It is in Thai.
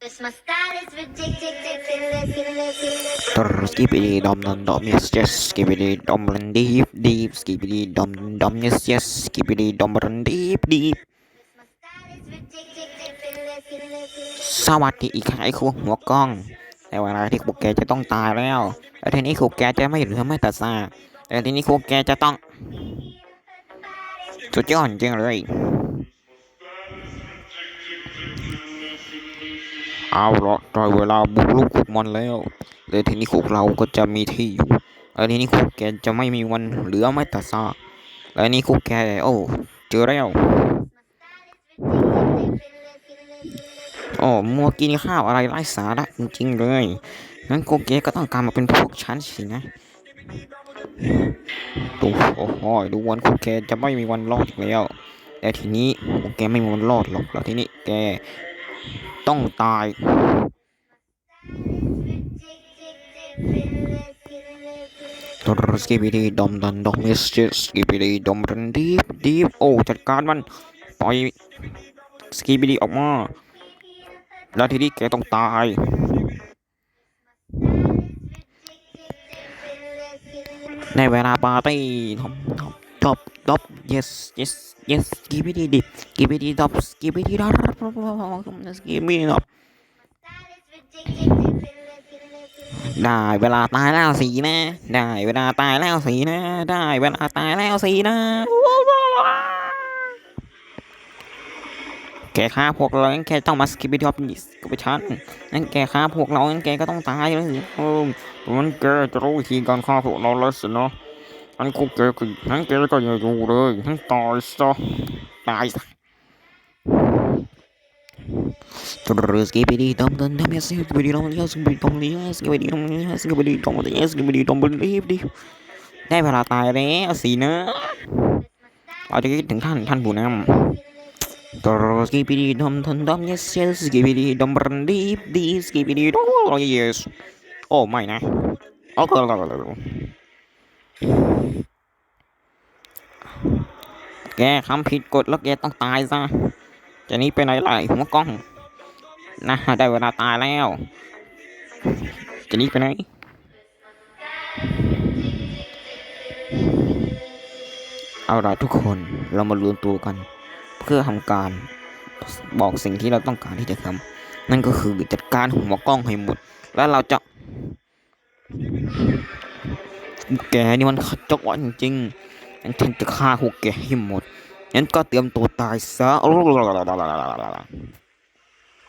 Skibidi dom dom dom yes yes skibidi dom dum deep deep skibidi dom dum dom yes yes skibidi dom dum deep deep My style is ridiculous. สวัสดีอีกครั้งไอ้ครูหัวกล้องแต่เวลาที่ครูแกจะต้องตายแล้วแล้วทีนี้ครูแกจะไม่เหลือไม่แต่ซากแต่ทีนี้ครูแกจะต้องสุดยอดจริงเลย เอาละได้เวลาบุกลุกขุดมันแล้วแล้วทีนี้คุกเราก็จะมีที่อยู่แล้วทีนี้คุกแกจะไม่มีวันเหลือไม่แต่ซากแล้วนี่คุกแกโอ้เจอแล้วโอ้มัวกินข้าวอะไรไร้สาระจริงๆเลยงั้นโกเกก็ต้องการมาเป็นพวกฉันสินะดูโอ้โหดูวันโกเกจะไม่มีวันรอดอีกแล้วแต่ทีนี้โกเกไม่มีวันรอดหรอกแล้วทีนี้แก ต้องตายตรสกิบิดีดอมดันดอมมิสจิสกิบิดีดอมดันดีฟดีฟโอ้จัดการมันปล่อยสกิบิดีออกมา แล้วทีนี้แกต้องตายในเวลาปาร์ตี้ ทอมทอมดอบดอบ yes yes yes สกิบิดีดิสกิบิดีดอบสกิบิดีดอบสกิบิดีดอบได้เวลาตายแล้วสีนะ ได้เวลาตายแล้วสีนะ ได้เวลาตายแล้วสีนะแกฆ่าพวกเรางั้นแกต้องมาสกิปปี้ท็อปกับฉันงั้นแกฆ่าพวกเรางั้นแกก็ต้องตายเลยเอองั้นแกจะรู้วิธีการฆ่าพวกเราแล้วสินะ งั้นกูแกคืองั้นแกก็อย่าอยู่เลยงั้นตายซะตายซะตรสกิปปี้ดีดอมดอมดอมยสสกิปปี้ดีดอมยสสกิปปี้ดอมยสสกิปปี้ดีดอมยสสกิปปี้ดีดอมยสสกิปปี้ดีดอมดีดีได้เวลาตายแล้วสินะเราจะคิดถึงท่านท่านผู้นำ Terus skibidi dom dom dom yes yes skibidi dom dom deep deep skibidi dom oh yes โอ้ไม่นะโอ้ก็ แกทำผิดกฎแล้วแกต้องตายซะ จะนี้ไปไหนล่ะไอ้หัวกล้อง นะได้เวลาตายแล้ว จะนี้ไปไหน เอาล่ะทุกคนเรามารวมตัวกัน เพื่อทำการบอกสิ่งที่เราต้องการที่จะทำนั่นก็คือจัดการหัวกล้องให้หมด แล้วเราจะ แกนี่มันขจรจริงงั้นฉันจะฆ่าพวกแกให้หมดงั้นก็เตรียมตัวตายซะ